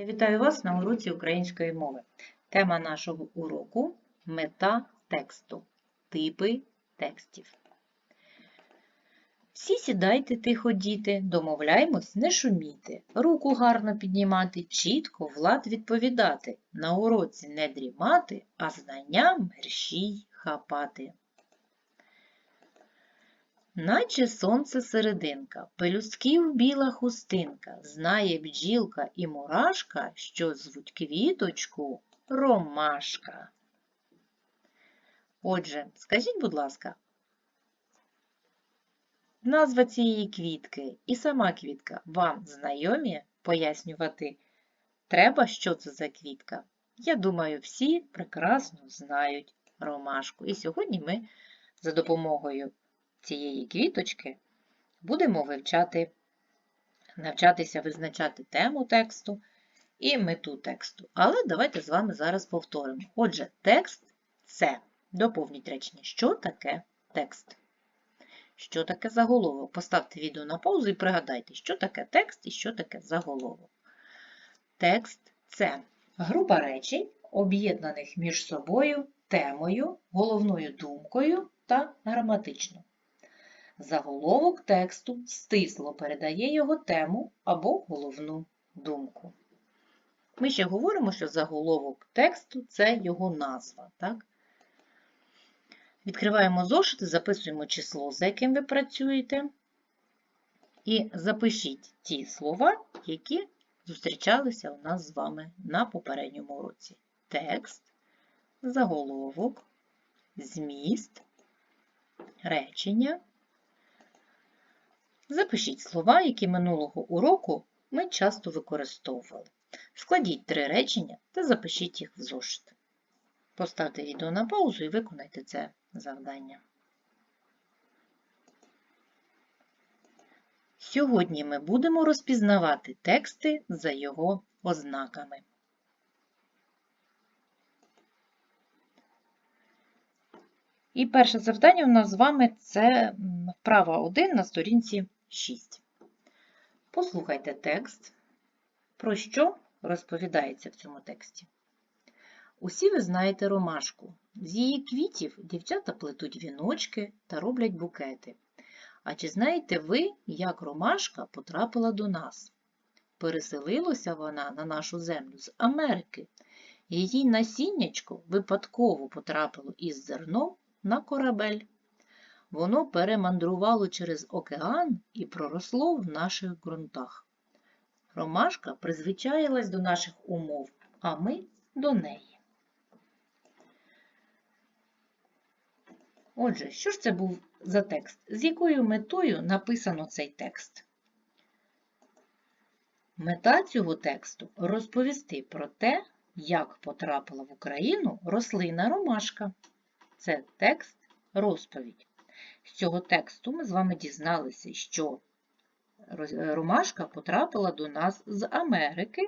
Я вітаю вас на уроці української мови. Тема нашого уроку мета тексту. Типи текстів. Всі сідайте тихо, діти, домовляємось, не шуміти, руку гарно піднімати, чітко влад відповідати, на уроці не дрімати, а знання мерщій хапати. Наче сонце серединка, пелюстків біла хустинка, знає бджілка і мурашка, що звуть квіточку ромашка. Отже, скажіть, будь ласка, назва цієї квітки і сама квітка вам знайомі пояснювати треба, що це за квітка? Я думаю, всі прекрасно знають ромашку. І сьогодні ми за допомогою цієї квіточки будемо вивчати, навчатися визначати тему тексту і мету тексту. Але давайте з вами зараз повторимо. Отже, текст це доповніть речення. Що таке текст? Що таке заголовок? Поставте відео на паузу і пригадайте, що таке текст і що таке заголовок. Текст це група речень, об'єднаних між собою темою, головною думкою та граматично. Заголовок тексту стисло передає його тему або головну думку. Ми ще говоримо, що заголовок тексту це його назва. Так? Відкриваємо зошити, записуємо число, за яким ви працюєте, і запишіть ті слова, які зустрічалися у нас з вами на попередньому уроці. Текст, заголовок, зміст, речення. Запишіть слова, які минулого уроку ми часто використовували. Складіть три речення та запишіть їх в зошит. Поставте відео на паузу і виконайте це завдання. Сьогодні ми будемо розпізнавати тексти за його ознаками. І перше завдання у нас з вами це вправа 1 на сторінці 6. Послухайте текст, про що розповідається в цьому тексті. Усі ви знаєте ромашку. З її квітів дівчата плетуть віночки та роблять букети. А чи знаєте ви, як ромашка потрапила до нас? Переселилася вона на нашу землю з Америки. Її насіннячко випадково потрапило із зерном на корабель. Воно перемандрувало через океан і проросло в наших ґрунтах. Ромашка призвичаїлась до наших умов, а ми до неї. Отже, що ж це був за текст? З якою метою написано цей текст? Мета цього тексту розповісти про те, як потрапила в Україну рослина ромашка. Це текст розповідь. З цього тексту ми з вами дізналися, що ромашка потрапила до нас з Америки,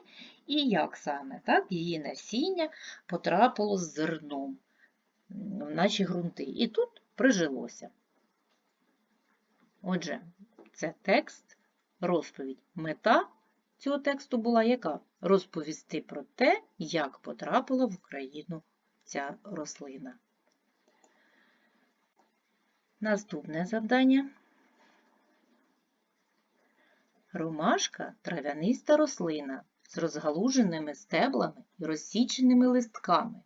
і як саме так, її насіння потрапило з зерном в наші ґрунти. І тут прижилося. Отже, це текст, розповідь. Мета цього тексту була яка? Розповісти про те, як потрапила в Україну ця рослина. Наступне завдання. Ромашка трав'яниста рослина з розгалуженими стеблами і розсіченими листками.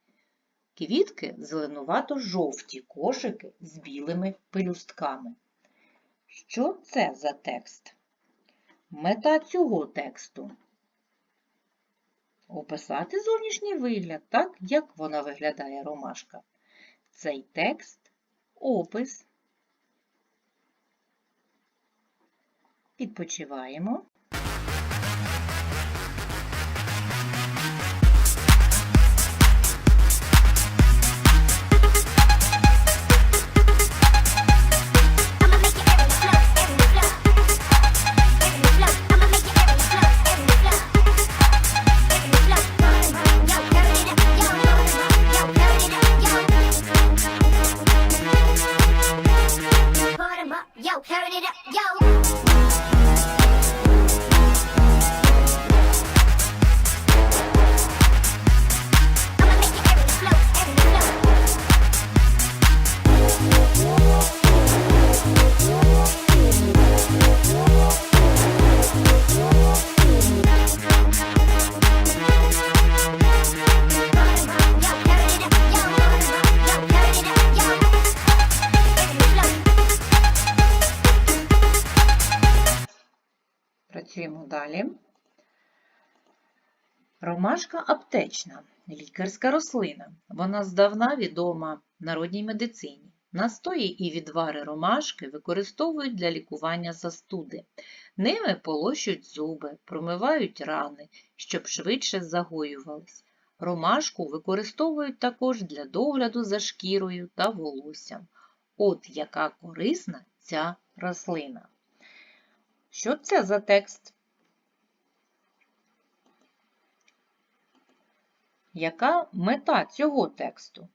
Квітки зеленувато-жовті кошики з білими пелюстками. Що це за текст? Мета цього тексту описати зовнішній вигляд, так, як вона виглядає ромашка. Цей текст опис. Відпочиваємо. Ромашка аптечна, лікарська рослина. Вона здавна відома народній медицині. Настої і відвари ромашки використовують для лікування застуди. Ними полощують зуби, промивають рани, щоб швидше загоювались. Ромашку використовують також для догляду за шкірою та волоссям. От яка корисна ця рослина. Що це за текст? Яка мета цього тексту?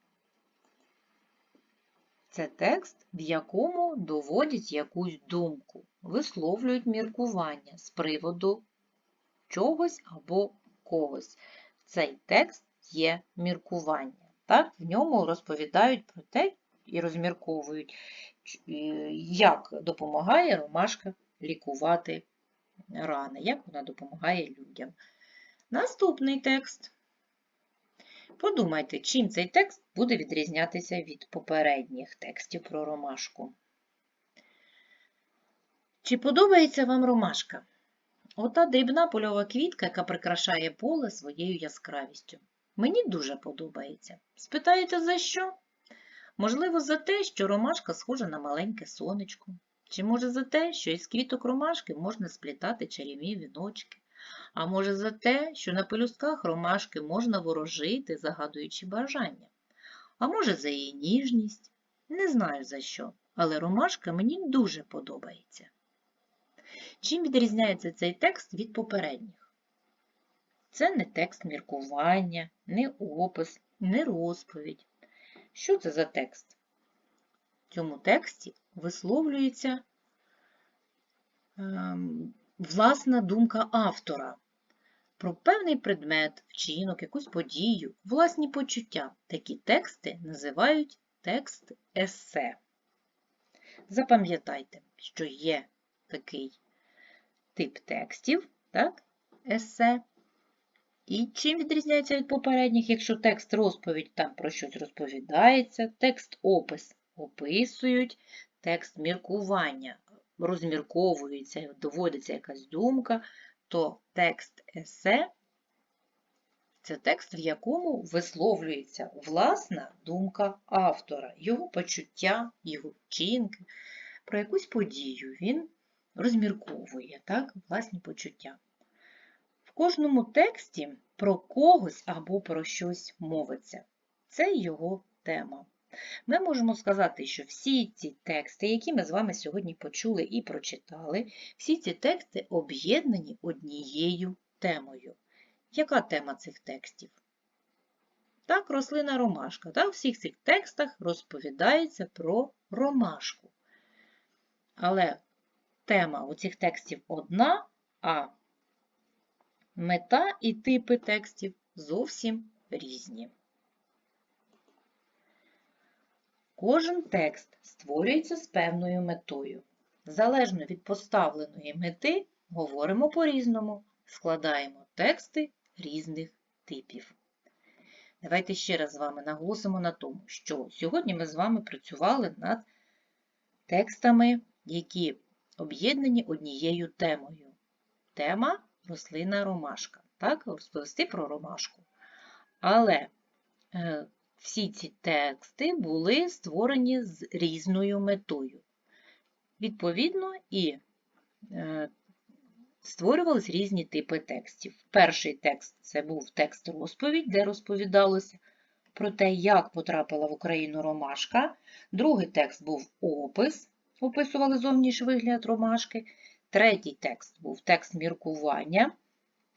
Це текст, в якому доводять якусь думку, висловлюють міркування з приводу чогось або когось. Цей текст є міркування. Так? В ньому розповідають про те і розмірковують, як допомагає ромашка лікувати рани, як вона допомагає людям. Наступний текст. Подумайте, чим цей текст буде відрізнятися від попередніх текстів про ромашку. Чи подобається вам ромашка? Ота дрібна польова квітка, яка прикрашає поле своєю яскравістю. Мені дуже подобається. Спитаєте, за що? Можливо, за те, що ромашка схожа на маленьке сонечко. Чи може за те, що із квіток ромашки можна сплітати чарівні віночки? А може за те, що на пелюстках ромашки можна ворожити, загадуючи бажання? А може за її ніжність? Не знаю за що, але ромашка мені дуже подобається. Чим відрізняється цей текст від попередніх? Це не текст міркування, не опис, не розповідь. Що це за текст? В цьому тексті висловлюється ем, власна думка автора про певний предмет, вчинок, якусь подію, власні почуття. Такі тексти називають текст есе. Запам'ятайте, що є такий тип текстів, так, есе. І чим відрізняється від попередніх, якщо текст розповідь там про щось розповідається, текст опис описують, текст міркування розмірковується, доводиться якась думка, то текст есе це текст, в якому висловлюється власна думка автора, його почуття, його вчинки, про якусь подію він розмірковує так, власні почуття. В кожному тексті про когось або про щось мовиться. Це його тема. Ми можемо сказати, що всі ці тексти, які ми з вами сьогодні почули і прочитали, всі ці тексти об'єднані однією темою. Яка тема цих текстів? Так, рослина ромашка. Так, у всіх цих текстах розповідається про ромашку. Але тема у цих текстів одна, а мета і типи текстів зовсім різні. Кожен текст створюється з певною метою. Залежно від поставленої мети, говоримо по-різному, складаємо тексти різних типів. Давайте ще раз з вами наголосимо на тому, що сьогодні ми з вами працювали над текстами, які об'єднані однією темою. Тема рослина ромашка. Так, розповісти про ромашку. Але е, всі ці тексти були створені з різною метою. Відповідно, і е, створювались різні типи текстів. Перший текст це був текст розповідь, де розповідалося про те, як потрапила в Україну ромашка. Другий текст був опис, описували зовнішній вигляд ромашки. Третій текст був текст міркування,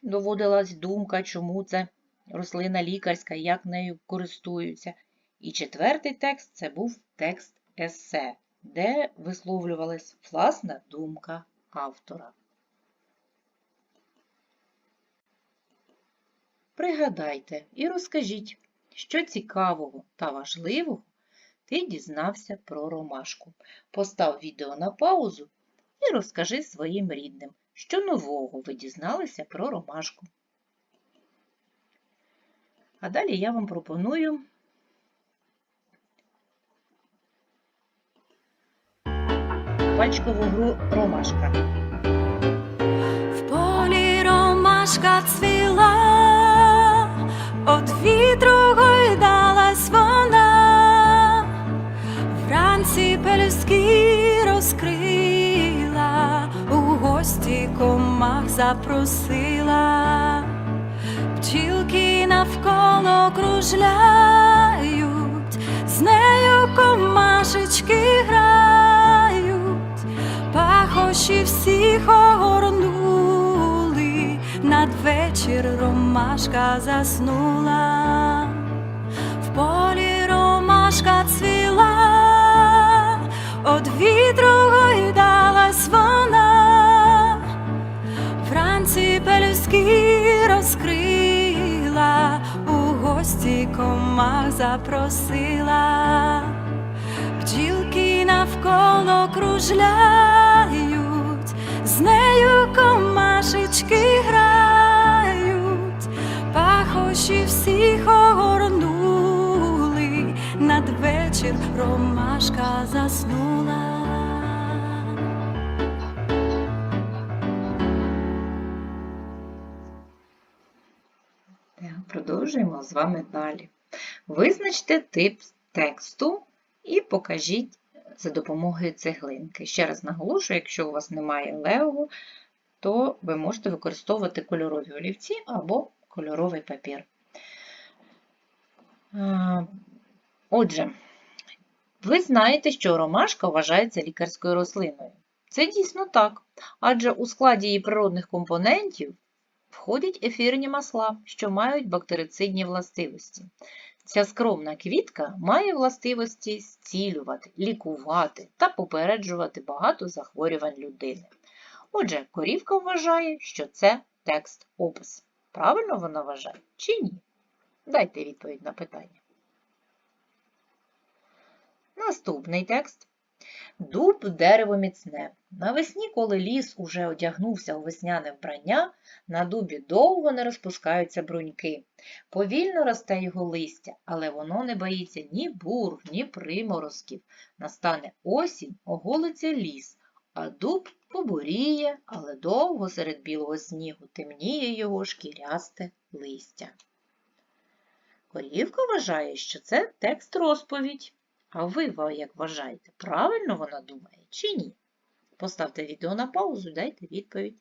доводилась думка, чому це рослина лікарська, як нею користуються. І четвертий текст це був текст есе, де висловлювалась власна думка автора. Пригадайте і розкажіть, що цікавого та важливого ти дізнався про ромашку. Постав відео на паузу і розкажи своїм рідним, що нового ви дізналися про ромашку. А далі я вам пропоную пальчикову гру ромашка. В полі ромашка цвіла, од вітру гойдалась вона, вранці пелюстки розкрила, у гості комах запросила, пчілки навколо кружляють, з нею комашечки грають, пахощі всіх огорнули, надвечір ромашка заснула, в полі ромашка цвіла, комах запросила. Бджілки навколо кружляють, з нею комашечки грають, пахощі всіх огорнули, надвечір ромашка заснула. Продовжуємо з вами далі. Визначте тип тексту і покажіть за допомогою цеглинки. Ще раз наголошую, якщо у вас немає левого, то ви можете використовувати кольорові олівці або кольоровий папір. Отже, ви знаєте, що ромашка вважається лікарською рослиною. Це дійсно так, адже у складі її природних компонентів входять ефірні масла, що мають бактерицидні властивості. Ця скромна квітка має властивості зцілювати, лікувати та попереджувати багато захворювань людини. Отже, корівка вважає, що це текст-опис. Правильно вона вважає чи ні? Дайте відповідь на питання. Наступний текст. Дуб дерево міцне. Навесні, коли ліс уже одягнувся у весняне вбрання, на дубі довго не розпускаються бруньки. Повільно росте його листя, але воно не боїться ні бур, ні приморозків. Настане осінь, оголиться ліс, а дуб побуріє, але довго серед білого снігу темніє його шкірясте листя. Корівка вважає, що це текст розповідь. А ви як вважаєте, правильно вона думає чи ні? Поставте відео на паузу, дайте відповідь.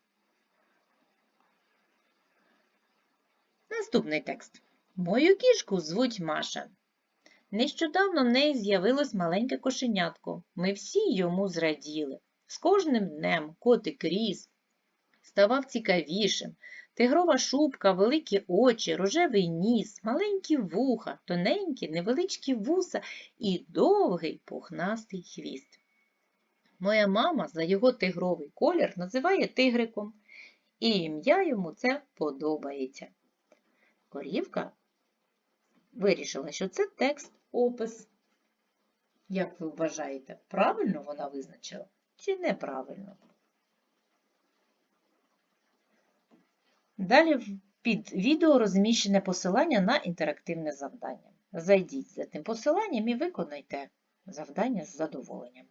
Наступний текст. Мою кішку звуть Маша. Нещодавно в неї з'явилось маленьке кошенятко. Ми всі йому зраділи. З кожним днем котик ріс, ставав цікавішим. Тигрова шубка, великі очі, рожевий ніс, маленькі вуха, тоненькі, невеличкі вуса і довгий пухнастий хвіст. Моя мама за його тигровий колір називає тигриком, і ім'я йому це подобається. Корівка вирішила, що це текст-опис. Як ви вважаєте, правильно вона визначила чи неправильно? Далі під відео розміщене посилання на інтерактивне завдання. Зайдіть за тим посиланням і виконайте завдання з задоволенням.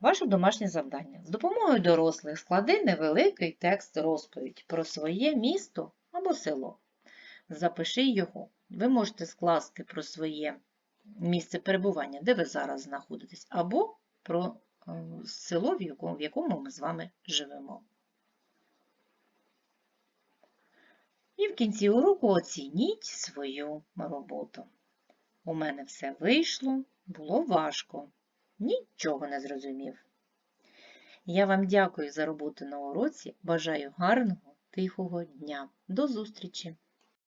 Ваше домашнє завдання. З допомогою дорослих склади невеликий текст розповідь про своє місто або село. Запиши його. Ви можете скласти про своє місце перебування, де ви зараз знаходитесь, або про е, село, в якому ми з вами живемо. І в кінці уроку оцініть свою роботу. У мене все вийшло, було важко, нічого не зрозумів. Я вам дякую за роботу на уроці, бажаю гарного, тихого дня. До зустрічі!